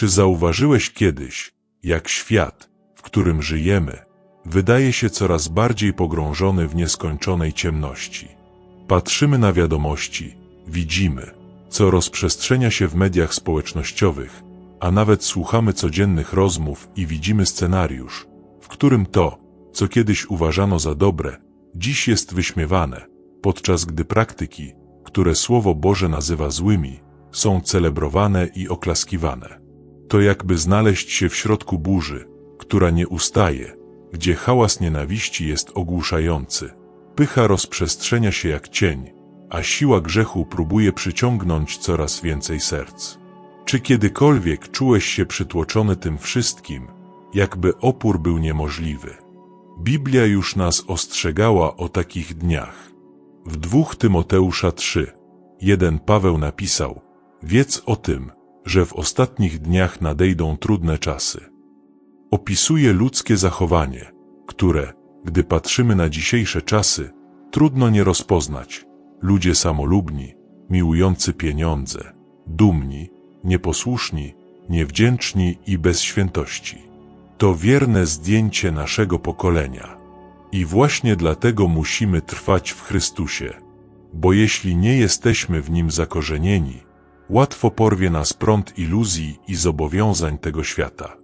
Czy zauważyłeś kiedyś, jak świat, w którym żyjemy, wydaje się coraz bardziej pogrążony w nieskończonej ciemności? Patrzymy na wiadomości, widzimy, co rozprzestrzenia się w mediach społecznościowych, a nawet słuchamy codziennych rozmów i widzimy scenariusz, w którym to, co kiedyś uważano za dobre, dziś jest wyśmiewane, podczas gdy praktyki, które Słowo Boże nazywa złymi, są celebrowane i oklaskiwane. To jakby znaleźć się w środku burzy, która nie ustaje, gdzie hałas nienawiści jest ogłuszający, pycha rozprzestrzenia się jak cień, a siła grzechu próbuje przyciągnąć coraz więcej serc. Czy kiedykolwiek czułeś się przytłoczony tym wszystkim, jakby opór był niemożliwy? Biblia już nas ostrzegała o takich dniach. W dwóch Tymoteusza 3, jeden Paweł napisał, wiedz o tym, że w ostatnich dniach nadejdą trudne czasy. Opisuje ludzkie zachowanie, które, gdy patrzymy na dzisiejsze czasy, trudno nie rozpoznać. Ludzie samolubni, miłujący pieniądze, dumni, nieposłuszni, niewdzięczni i bez świętości. To wierne zdjęcie naszego pokolenia. I właśnie dlatego musimy trwać w Chrystusie, bo jeśli nie jesteśmy w Nim zakorzenieni, łatwo porwie nas prąd iluzji i zobowiązań tego świata.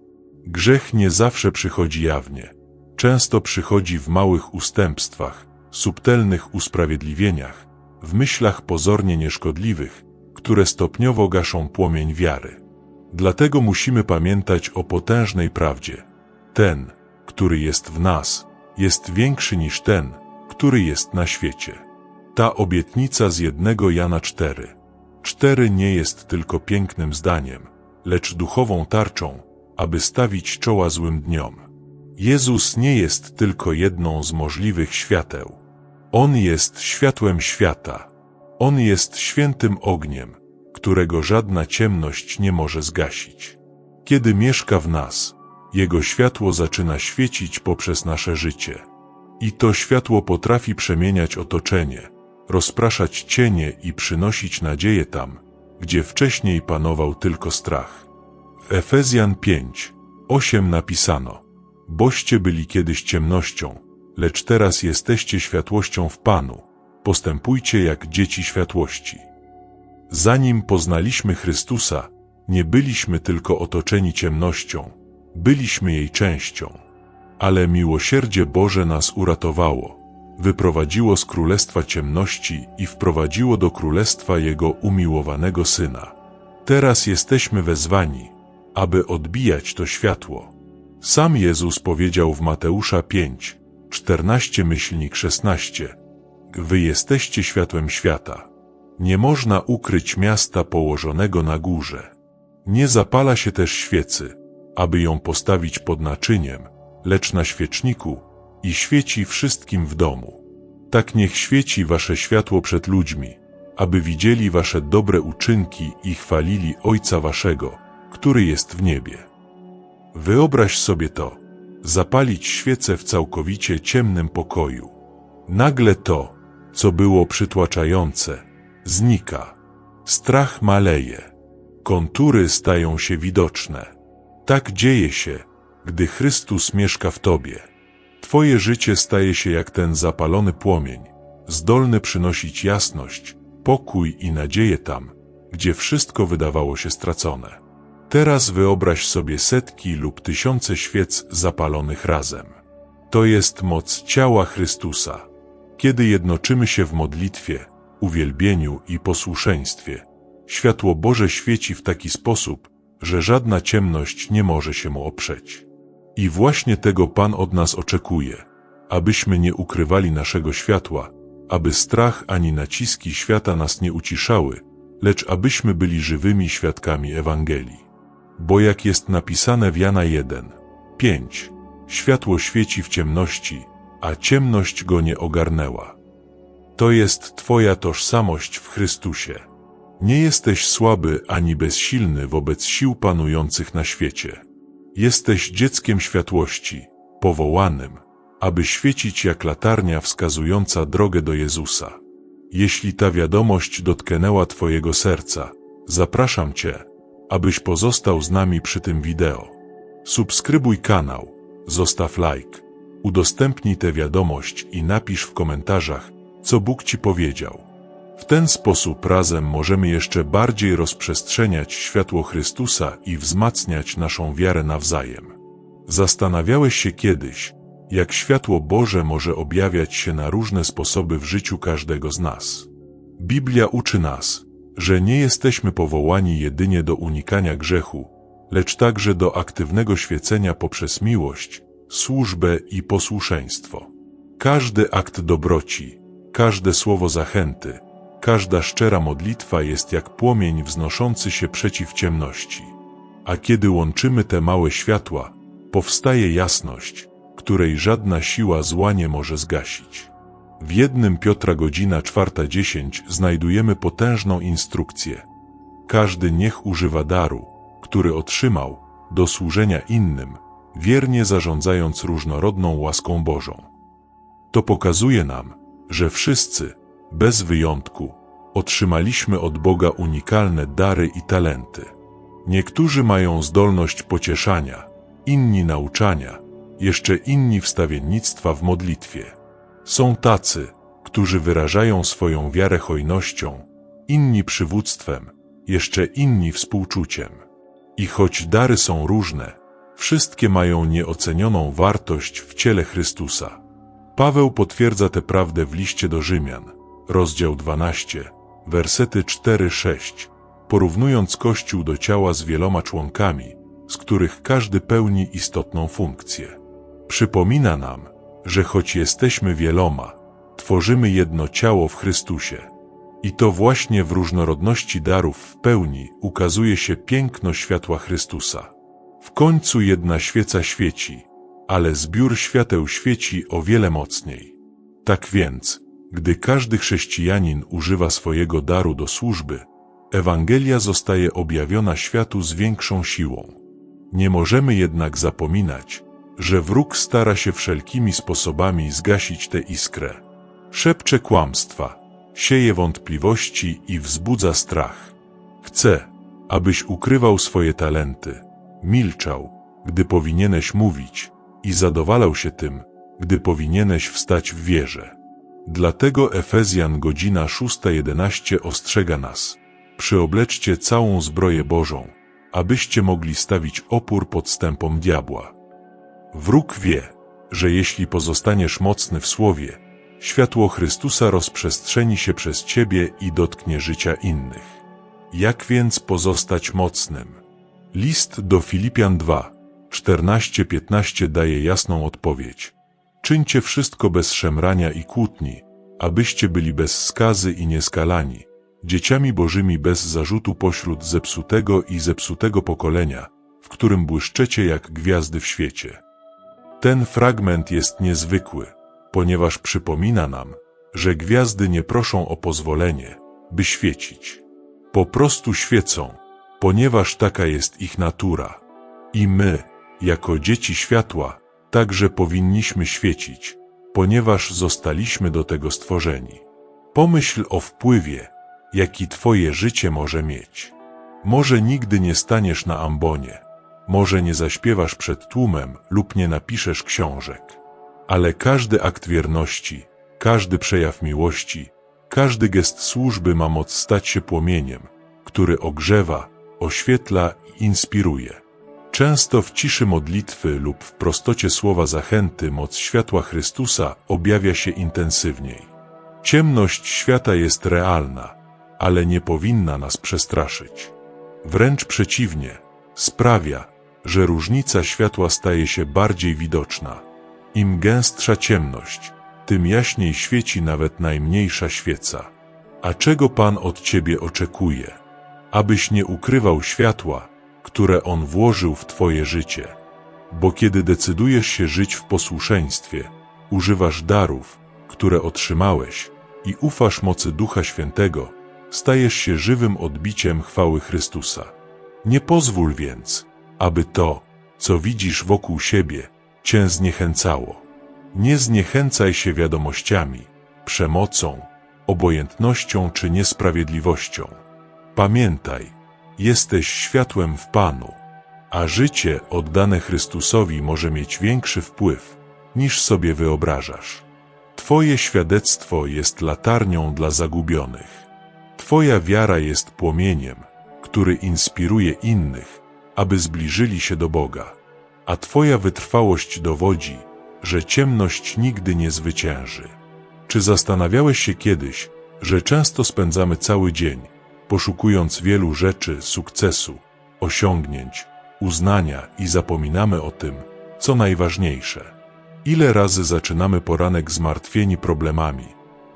Grzech nie zawsze przychodzi jawnie. Często przychodzi w małych ustępstwach, subtelnych usprawiedliwieniach, w myślach pozornie nieszkodliwych, które stopniowo gaszą płomień wiary. Dlatego musimy pamiętać o potężnej prawdzie. Ten, który jest w nas, jest większy niż ten, który jest na świecie. Ta obietnica z jednego Jana 4. 4 nie jest tylko pięknym zdaniem, lecz duchową tarczą, aby stawić czoła złym dniom. Jezus nie jest tylko jedną z możliwych świateł. On jest światłem świata. On jest świętym ogniem, którego żadna ciemność nie może zgasić. Kiedy mieszka w nas, Jego światło zaczyna świecić poprzez nasze życie. I to światło potrafi przemieniać otoczenie, rozpraszać cienie i przynosić nadzieję tam, gdzie wcześniej panował tylko strach. W Efezjan 5, 8 napisano Boście byli kiedyś ciemnością, lecz teraz jesteście światłością w Panu. Postępujcie jak dzieci światłości. Zanim poznaliśmy Chrystusa, nie byliśmy tylko otoczeni ciemnością, byliśmy jej częścią. Ale miłosierdzie Boże nas uratowało, wyprowadziło z królestwa ciemności i wprowadziło do królestwa Jego umiłowanego Syna. Teraz jesteśmy wezwani, aby odbijać to światło. Sam Jezus powiedział w Mateusza 5, 14 myślnik 16. Wy jesteście światłem świata. Nie można ukryć miasta położonego na górze. Nie zapala się też świecy, aby ją postawić pod naczyniem, lecz na świeczniku i świeci wszystkim w domu. Tak niech świeci wasze światło przed ludźmi, aby widzieli wasze dobre uczynki i chwalili Ojca waszego, który jest w niebie. Wyobraź sobie to, zapalić świecę w całkowicie ciemnym pokoju. Nagle to, co było przytłaczające, znika. Strach maleje. Kontury stają się widoczne. Tak dzieje się, gdy Chrystus mieszka w Tobie. Twoje życie staje się jak ten zapalony płomień, zdolny przynosić jasność, pokój i nadzieję tam, gdzie wszystko wydawało się stracone. Teraz wyobraź sobie setki lub tysiące świec zapalonych razem. To jest moc ciała Chrystusa. Kiedy jednoczymy się w modlitwie, uwielbieniu i posłuszeństwie, światło Boże świeci w taki sposób, że żadna ciemność nie może się mu oprzeć. I właśnie tego Pan od nas oczekuje, abyśmy nie ukrywali naszego światła, aby strach ani naciski świata nas nie uciszały, lecz abyśmy byli żywymi świadkami Ewangelii. Bo jak jest napisane w Jana 1, 5, światło świeci w ciemności, a ciemność go nie ogarnęła. To jest Twoja tożsamość w Chrystusie. Nie jesteś słaby ani bezsilny wobec sił panujących na świecie. Jesteś dzieckiem światłości, powołanym, aby świecić jak latarnia wskazująca drogę do Jezusa. Jeśli ta wiadomość dotknęła Twojego serca, zapraszam Cię, abyś pozostał z nami przy tym wideo. Subskrybuj kanał, zostaw like, udostępnij tę wiadomość i napisz w komentarzach, co Bóg Ci powiedział. W ten sposób razem możemy jeszcze bardziej rozprzestrzeniać światło Chrystusa i wzmacniać naszą wiarę nawzajem. Zastanawiałeś się kiedyś, jak światło Boże może objawiać się na różne sposoby w życiu każdego z nas. Biblia uczy nas, że nie jesteśmy powołani jedynie do unikania grzechu, lecz także do aktywnego świecenia poprzez miłość, służbę i posłuszeństwo. Każdy akt dobroci, każde słowo zachęty, każda szczera modlitwa jest jak płomień wznoszący się przeciw ciemności. A kiedy łączymy te małe światła, powstaje jasność, której żadna siła zła nie może zgasić. W jednym Piotra godzina 4.10 znajdujemy potężną instrukcję. Każdy niech używa daru, który otrzymał, do służenia innym, wiernie zarządzając różnorodną łaską Bożą. To pokazuje nam, że wszyscy, bez wyjątku, otrzymaliśmy od Boga unikalne dary i talenty. Niektórzy mają zdolność pocieszania, inni nauczania, jeszcze inni wstawiennictwa w modlitwie. Są tacy, którzy wyrażają swoją wiarę hojnością, inni przywództwem, jeszcze inni współczuciem. I choć dary są różne, wszystkie mają nieocenioną wartość w ciele Chrystusa. Paweł potwierdza tę prawdę w liście do Rzymian, rozdział 12, wersety 4-6, porównując Kościół do ciała z wieloma członkami, z których każdy pełni istotną funkcję. Przypomina nam, że choć jesteśmy wieloma, tworzymy jedno ciało w Chrystusie. I to właśnie w różnorodności darów w pełni ukazuje się piękno światła Chrystusa. W końcu jedna świeca świeci, ale zbiór świateł świeci o wiele mocniej. Tak więc, gdy każdy chrześcijanin używa swojego daru do służby, Ewangelia zostaje objawiona światu z większą siłą. Nie możemy jednak zapominać, że wróg stara się wszelkimi sposobami zgasić tę iskrę. Szepcze kłamstwa, sieje wątpliwości i wzbudza strach. Chce, abyś ukrywał swoje talenty, milczał, gdy powinieneś mówić i zadowalał się tym, gdy powinieneś wstać w wierze. Dlatego Efezjan godzina 6.11 ostrzega nas. Przyobleczcie całą zbroję Bożą, abyście mogli stawić opór podstępom diabła. Wróg wie, że jeśli pozostaniesz mocny w słowie, światło Chrystusa rozprzestrzeni się przez ciebie i dotknie życia innych. Jak więc pozostać mocnym? List do Filipian 2, 14-15 daje jasną odpowiedź. Czyńcie wszystko bez szemrania i kłótni, abyście byli bez skazy i nieskalani, dzieciami bożymi bez zarzutu pośród zepsutego i zepsutego pokolenia, w którym błyszczecie jak gwiazdy w świecie. Ten fragment jest niezwykły, ponieważ przypomina nam, że gwiazdy nie proszą o pozwolenie, by świecić. Po prostu świecą, ponieważ taka jest ich natura. I my, jako dzieci światła, także powinniśmy świecić, ponieważ zostaliśmy do tego stworzeni. Pomyśl o wpływie, jaki Twoje życie może mieć. Może nigdy nie staniesz na ambonie, może nie zaśpiewasz przed tłumem lub nie napiszesz książek, ale każdy akt wierności, każdy przejaw miłości, każdy gest służby ma moc stać się płomieniem, który ogrzewa, oświetla i inspiruje. Często w ciszy modlitwy lub w prostocie słowa zachęty moc światła Chrystusa objawia się intensywniej. Ciemność świata jest realna, ale nie powinna nas przestraszyć. Wręcz przeciwnie, sprawia, że różnica światła staje się bardziej widoczna. Im gęstsza ciemność, tym jaśniej świeci nawet najmniejsza świeca. A czego Pan od Ciebie oczekuje? Abyś nie ukrywał światła, które On włożył w Twoje życie. Bo kiedy decydujesz się żyć w posłuszeństwie, używasz darów, które otrzymałeś i ufasz mocy Ducha Świętego, stajesz się żywym odbiciem chwały Chrystusa. Nie pozwól więc, aby to, co widzisz wokół siebie, cię zniechęcało. Nie zniechęcaj się wiadomościami, przemocą, obojętnością czy niesprawiedliwością. Pamiętaj, Jesteś światłem w Panu, a życie oddane Chrystusowi może mieć większy wpływ, niż sobie wyobrażasz. Twoje świadectwo jest latarnią dla zagubionych. Twoja wiara jest płomieniem, który inspiruje innych, aby zbliżyli się do Boga, a Twoja wytrwałość dowodzi, że ciemność nigdy nie zwycięży. Czy zastanawiałeś się kiedyś, że często spędzamy cały dzień, poszukując wielu rzeczy, sukcesu, osiągnięć, uznania i zapominamy o tym, co najważniejsze? Ile razy zaczynamy poranek zmartwieni problemami,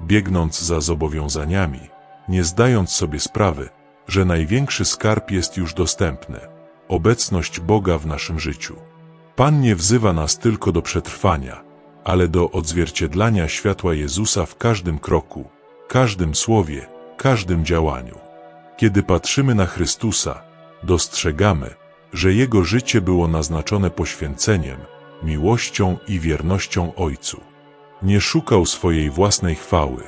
biegnąc za zobowiązaniami, nie zdając sobie sprawy, że największy skarb jest już dostępny obecność Boga w naszym życiu. Pan nie wzywa nas tylko do przetrwania, ale do odzwierciedlania światła Jezusa w każdym kroku, każdym słowie, każdym działaniu. Kiedy patrzymy na Chrystusa, dostrzegamy, że Jego życie było naznaczone poświęceniem, miłością i wiernością Ojcu. Nie szukał swojej własnej chwały,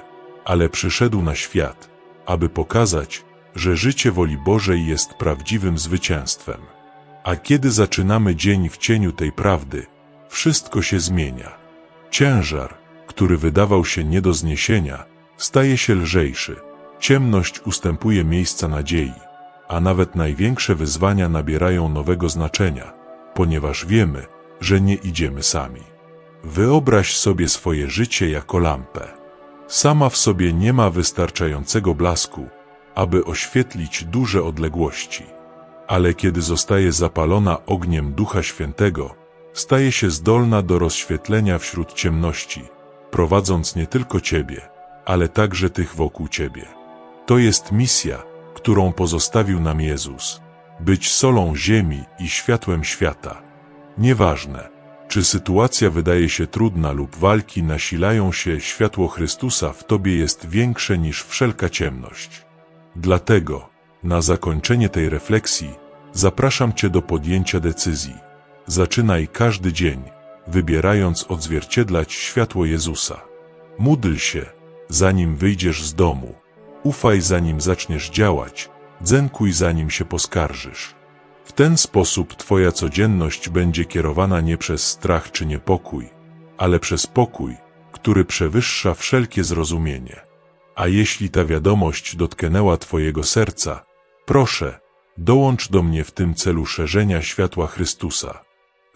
ale przyszedł na świat, aby pokazać, że życie woli Bożej jest prawdziwym zwycięstwem. A kiedy zaczynamy dzień w cieniu tej prawdy, wszystko się zmienia. Ciężar, który wydawał się nie do zniesienia, staje się lżejszy. Ciemność ustępuje miejsca nadziei, a nawet największe wyzwania nabierają nowego znaczenia, ponieważ wiemy, że nie idziemy sami. Wyobraź sobie swoje życie jako lampę. Sama w sobie nie ma wystarczającego blasku, aby oświetlić duże odległości. Ale kiedy zostaje zapalona ogniem Ducha Świętego, staje się zdolna do rozświetlenia wśród ciemności, prowadząc nie tylko Ciebie, ale także tych wokół Ciebie. To jest misja, którą pozostawił nam Jezus. Być solą ziemi i światłem świata. Nieważne, czy sytuacja wydaje się trudna lub walki nasilają się, światło Chrystusa w Tobie jest większe niż wszelka ciemność. Dlatego, na zakończenie tej refleksji, zapraszam Cię do podjęcia decyzji. Zaczynaj każdy dzień, wybierając odzwierciedlać światło Jezusa. Módl się, zanim wyjdziesz z domu. Ufaj, zanim zaczniesz działać. Dzękuj, zanim się poskarżysz. W ten sposób Twoja codzienność będzie kierowana nie przez strach czy niepokój, ale przez pokój, który przewyższa wszelkie zrozumienie. A jeśli ta wiadomość dotknęła Twojego serca, proszę, dołącz do mnie w tym celu szerzenia światła Chrystusa.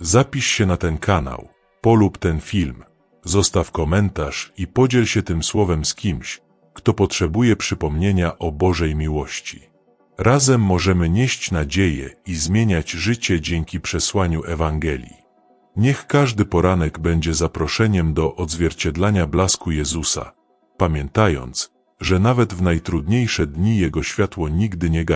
Zapisz się na ten kanał, polub ten film, zostaw komentarz i podziel się tym słowem z kimś, kto potrzebuje przypomnienia o Bożej miłości. Razem możemy nieść nadzieję i zmieniać życie dzięki przesłaniu Ewangelii. Niech każdy poranek będzie zaproszeniem do odzwierciedlania blasku Jezusa, pamiętając, że nawet w najtrudniejsze dni Jego światło nigdy nie gaśnie.